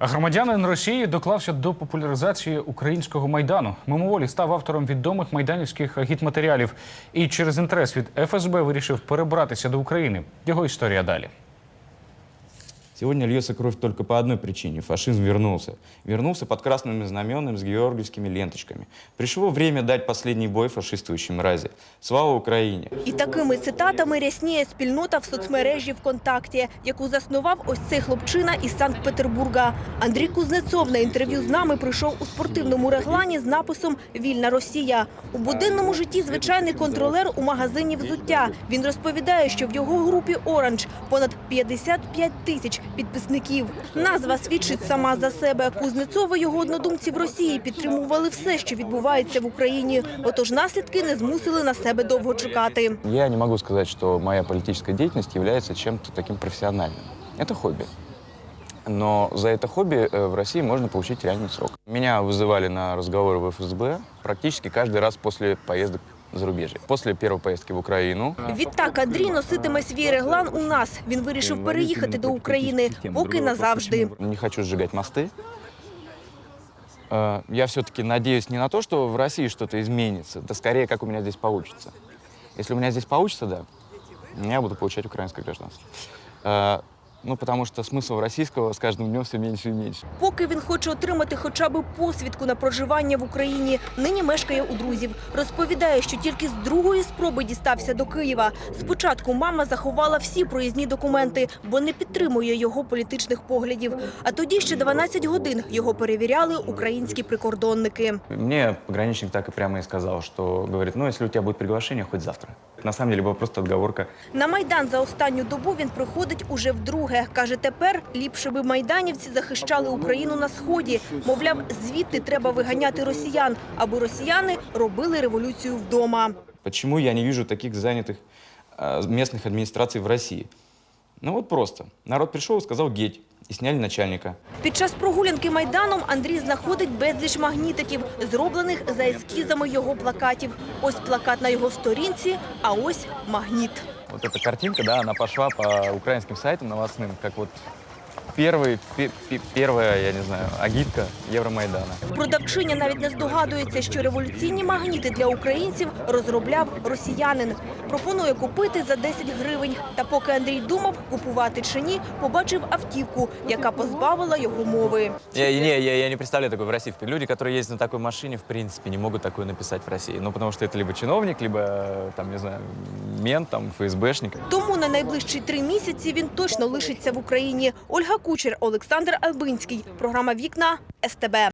Громадянин Росії доклався до популяризації українського майдану. Мимоволі став автором відомих майданівських гітматеріалів і через інтерес від ФСБ вирішив перебратися до України. Його історія далі. Сегодня льется кровь только по одной причине. Фашизм вернулся. Вернулся под красными знаменами с георгиевскими ленточками. Пришло время дать последний бой фашистующей мрази. Слава Украине! І такими цитатами рясніє спільнота в соцмережі ВКонтакті, яку заснував ось цей хлопчина із Санкт-Петербурга. Андрій Кузнецов на інтерв'ю з нами прийшов у спортивному реглані з написом Вільна Росія. У буденному житті звичайний контролер у магазині взуття. Він розповідає, що в його групі Оранж понад 55 тисяч підписників. Назва свідчить сама за себе. Кузнецова і його однодумці в Росії підтримували все, що відбувається в Україні. Отож наслідки не змусили на себе довго чекати. Я не могу сказать, что моя политическая деятельность является чем-то таким профессиональным. Это хобби. Но за это хобби э, в России можно получить реальный срок. Меня вызывали на разговоры в ФСБ практически каждый раз после поездок за зарубежье. После первой поездки в Украину Відтак Андрій носитиме свій реглан у нас. Він вирішив переїхати до України, поки назавжди. Не хочу сжигать мосты. Э, Я все-таки надеюсь не на то, что в России что-то изменится, да скорее, как у меня здесь получится. Если у меня здесь получится, да, я буду получать украинское гражданство. Э, Ну, потому что смысл российского с каждым днем все меньше и меньше. Поки він хоче отримати хоча б посвідку на проживання в Україні, нині мешкає у друзів. Розповідає, що тільки з другої спроби дістався до Києва. Спочатку мама заховала всі проїзні документи, бо не підтримує його політичних поглядів. А тоді ще 12 годин його перевіряли українські прикордонники. Мне пограничник так и прямо и сказал, что, говорит, ну, если у тебя будет приглашение, хоть завтра. На самом деле была просто отговорка. На Майдан за останню добу він приходить уже вдруге. Каже, тепер ліпше би майданівці захищали Україну на Сході. Мовляв, звідти треба виганяти росіян, аби росіяни робили революцію вдома. Почему я не вижу таких занятых э, местных администраций в России? Ну вот просто. Народ пришел и сказал геть, и сняли начальника. Під час прогулянки Майданом Андрій знаходить безліч магнітиків, зроблених за ескізами його плакатів. Ось плакат на його сторінці, а ось магніт. Вот эта картинка, да, она пошла по украинским сайтам новостным, как вот первый, пе- пе- первая, я не знаю, агитка Евромайдана. Продавчиня навіть не здогадується, що революційні магніти для українців розробляв росіянин. Пропонує купити за 10 гривень. Та поки Андрій думав, купувати чи ні, побачив автівку, яка позбавила його мови. Я, не, я, я не представляю такое в России. Люди, которые ездят на такой машине, в принципе, не могут такое написать в России. Ну, потому что это либо чиновник, либо, э, там, не знаю, мент, там, ФСБшник. Тому на найближчі три місяці він точно лишиться в Україні. Ольга Кучер, Олександр Албинський. Програма Вікна СТБ.